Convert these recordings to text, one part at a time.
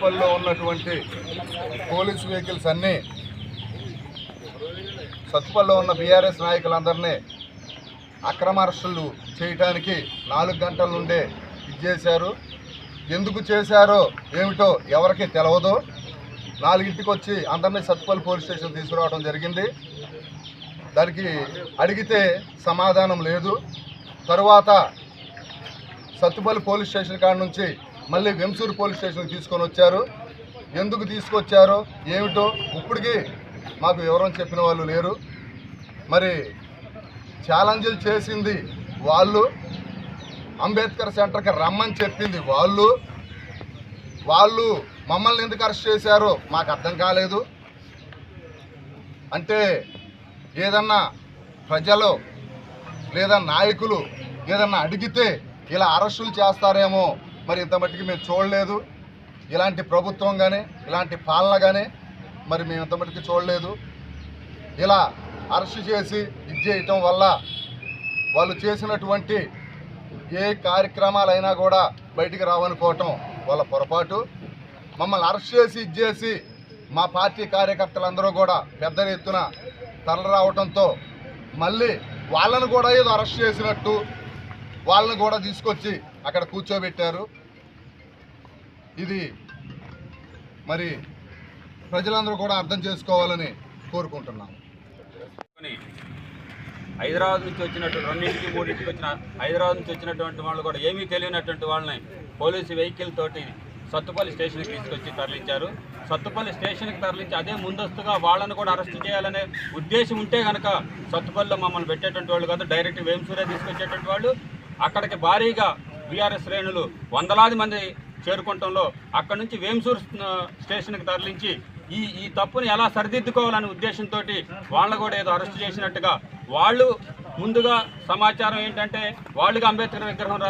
సత్తుపల్లిలో ఉన్నటువంటి police vehicles అన్నీ సత్తుపల్లో ఉన్న బీఆర్ఎస్ నాయకులందరినీ అక్రమ అరెస్టులు చేయటానికి నాలుగు గంటల నుండే ఇచ్చేశారు ఎందుకు చేశారో ఏమిటో ఎవరికి తెలవదు. నాలుగింటికి వచ్చి అందరినీ సత్తుపల్లి పోలీస్ స్టేషన్ తీసుకురావడం జరిగింది. దానికి అడిగితే సమాధానం లేదు. తరువాత సత్తుపల్లి పోలీస్ స్టేషన్ కాడ నుంచి మళ్ళీ వెంసూరు పోలీస్ స్టేషన్కి తీసుకొని వచ్చారు. ఎందుకు తీసుకొచ్చారో ఏమిటో ఇప్పటికీ మాకు వివరం చెప్పిన వాళ్ళు లేరు. మరి ఛాలెంజ్లు చేసింది వాళ్ళు. అంబేద్కర్ సెంటర్కి రమ్మని చెప్పింది వాళ్ళు. వాళ్ళు మమ్మల్ని ఎందుకు అరెస్ట్ చేశారో మాకు అర్థం కాలేదు. అంటే ఏదన్నా ప్రజలు లేదా నాయకులు ఏదన్నా అడిగితే ఇలా అరెస్టులు చేస్తారేమో మరి ఇంత మట్టికి మేము చూడలేదు. ఇలాంటి ప్రభుత్వం కానీ ఇలాంటి పాలన కానీ మరి మేము ఇంత మట్టికి చూడలేదు. ఇలా అరెస్ట్ చేసి ఇది చేయటం వల్ల వాళ్ళు చేసినటువంటి ఏ కార్యక్రమాలైనా కూడా బయటికి రావనుకోవటం వాళ్ళ పొరపాటు. మమ్మల్ని అరెస్ట్ చేసి ఇది చేసి మా పార్టీ కార్యకర్తలందరూ కూడా పెద్ద ఎత్తున తరలిరావటంతో మళ్ళీ వాళ్ళను కూడా ఏదో అరెస్ట్ చేసినట్టు వాళ్ళని కూడా తీసుకొచ్చి అక్కడ కూర్చోబెట్టారు. ఇది మరి ప్రజలందరూ కూడా అర్థం చేసుకోవాలని కోరుకుంటున్నాను హైదరాబాద్ నుంచి వచ్చినటువంటి రెండింటికి మూడింటికి వచ్చిన హైదరాబాద్ నుంచి వచ్చినటువంటి వాళ్ళు కూడా ఏమీ తెలియనటువంటి వాళ్ళని పోలీసు వెహికల్ తోటి సత్తుపల్లి స్టేషన్కి తీసుకొచ్చి తరలించారు. సత్తుపల్లి స్టేషన్కి తరలించి అదే ముందస్తుగా వాళ్ళని కూడా అరెస్ట్ చేయాలనే ఉద్దేశం ఉంటే కనుక సత్తుపల్లిలో మమ్మల్ని పెట్టేటువంటి వాళ్ళు కాదు డైరెక్ట్ వేమసూరే తీసుకొచ్చేటువంటి వాళ్ళు. అక్కడికి భారీగా బీఆర్ఎస్ శ్రేణులు వందలాది మంది చేరుకుంటంలో అక్కడి నుంచి వేంసూర్ స్టేషన్కి తరలించి ఈ ఈ తప్పుని ఎలా సరిదిద్దుకోవాలనే ఉద్దేశంతో వాళ్ళ కూడా ఏదో అరెస్ట్ చేసినట్టుగా వాళ్ళు ముందుగా సమాచారం ఏంటంటే వాళ్ళుగా అంబేద్కర్ విగ్రహం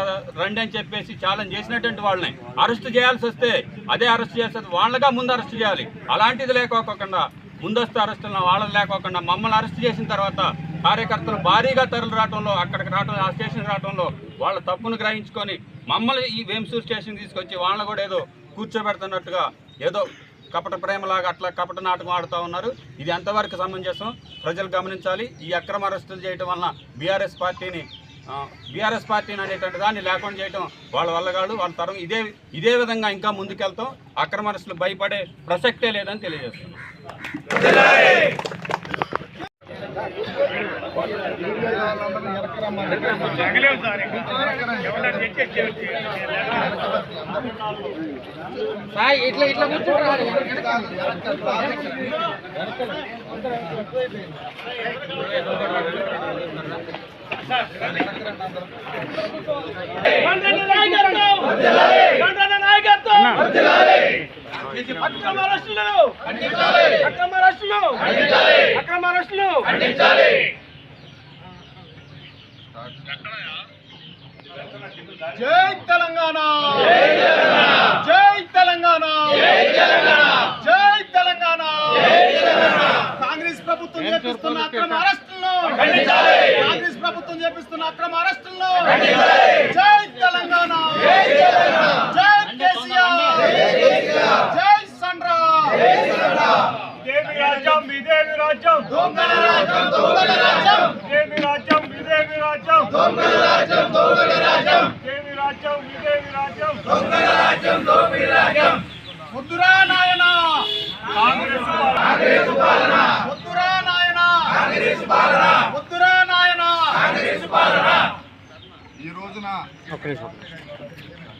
రండి అని చెప్పేసి ఛాలెంజ్ చేసినటువంటి వాళ్ళని అరెస్ట్ చేయాల్సి వస్తే అదే అరెస్ట్ చేయాల్సి వాళ్ళగా ముందు అరెస్ట్ చేయాలి. అలాంటిది లేకోకుండా ముందస్తు అరెస్టులను వాళ్ళని లేకోకుండా మమ్మల్ని అరెస్ట్ చేసిన తర్వాత కార్యకర్తలు భారీగా తరలి రావడంలో అక్కడికి రావడం ఆ స్టేషన్కి రావడంలో వాళ్ళ తప్పును గ్రహించుకొని మమ్మల్ని ఈ వేంసూర్ స్టేషన్ తీసుకొచ్చి వాళ్ళని కూడా ఏదో కూర్చోబెడుతున్నట్టుగా ఏదో కపట ప్రేమలాగా అట్లా కపట నాటకం ఆడుతూ ఉన్నారు. ఇది ఎంతవరకు సమంజసం? ప్రజలు గమనించాలి. ఈ అక్రమ అరెస్టులు చేయటం వలన బీఆర్ఎస్ పార్టీని బీఆర్ఎస్ పార్టీని అనేటువంటి దాన్ని లేకుండా చేయటం వాళ్ళ వల్ల కాదు వాళ్ళ తరం. ఇదే ఇదే విధంగా ఇంకా ముందుకెళ్తాం. అక్రమ అరెస్టులు భయపడే ప్రసక్తే లేదని తెలియజేస్తున్నాం. ఇట్లా ఇట్లా కూర్చుంటారు అక్రమ అరెస్టులు అక్రమ అరెస్టులు అక్రమ అరెస్టులు జై తెలంగాణ జై తెలంగాణ జై తెలంగాణ కాంగ్రెస్ ప్రభుత్వం చేపిస్తున్న అక్రమ అరెస్టులను కాంగ్రెస్ ప్రభుత్వం చేపిస్తున్న అక్రమ అరెస్టులను జై తెలంగాణ. జై కేసీఆర్. జై సండ్రా. ఇదేమి రాజ్యం? ఇదేమి రాజ్యం? దొంగల రాజ్యం దొంగల రాజ్యం. ఇదేమి రాజ్యం? ఇదేమి రాజ్యం? దొంగల రాజ్యం దొంగల రాజ్యం. ఇదేమి రాజ్యం? ఇదేమి రాజ్యం? దొంగల రాజ్యం దోపిడీ రాజ్యం. ముద్దురా నాయన. కాంగ్రెస్ పాలన ముద్దురా నాయన కాంగ్రెస్ పాలన ముద్దురా నాయన కాంగ్రెస్ పాలన ఈ రోజున